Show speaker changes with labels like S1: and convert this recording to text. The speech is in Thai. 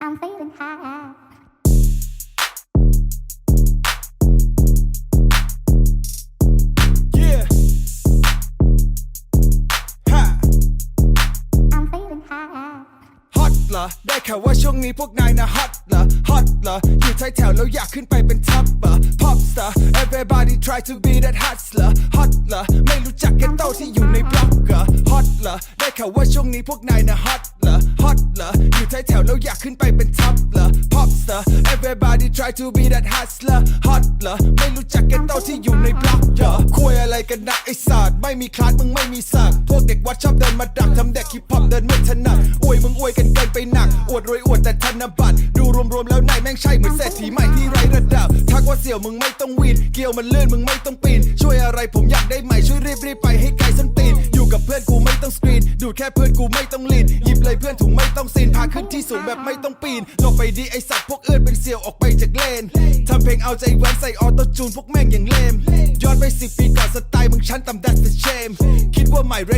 S1: I'm feeling high.
S2: Yeah. Ha.
S1: I'm feeling high.
S2: ฮอตเหรอได้ข่าวว่าช่วงนี้พวกนายนะฮอตเหรอฮอตเหรออยู่ท้ายแถวแล้วอยากขึ้นไปเป็นท็อปเหรอ pop star everybody try to be that hustler ฮอตเหรอไม่รู้จักแกโตที่อยู่ในบล็อกเหรอฮอตเหรอได้ข่าวว่าช่วงนี้พวกนายนะฮอต อยู่ท้ายแถวแล้วอยากขึ้นไปเป็นท็อปเหรอ pop star everybody try to be that hustler ฮอตเหรอไม่รู้จักแกโตที่อยู่ในบล็อกเหรอคุยอะไรกันนะไอ้ศาสตร์ไม่มีคลาสมึงไม่มีสักพวกเด็กวัดชอบเดินมาดักทำเด็กฮิปฮอปเดินไม่ถนัดอวยมึงอวยกันเกินไปหนัก อวดรวยอวดแต่ธนบัตรดูรวมๆแล้วนายแม่งใช่เหมือนเศรษฐีใหม่ที่ไร้ระดับทักว่าเสี่ยวมึงไม่ต้องวีนเกี่ยวมันเลื่อนมึงไม่ต้องปีนช่วยอะไรผมอยากได้ใหม่ช่วยรีบรีบๆไปให้ไกลส้น ดูดแค่เพื่อนกูไม่ต้องลีนหยิบเลยเพื่อนถุงไม่ต้องซีนพาขึ้นที่สูงแบบไม่ต้องปีนลงไปดีไอสัตว์พวกเอื้อนเป็นเสี่ยวออกไปจากเลนทำเพลงเอาใจแว้นใส่ออโต้จูนพวกแม่งอย่างเลมย้อนไปสิปีก่อนสไตล์มึงชั้นต่ำ that's the shame คิดว่าใหม่เรด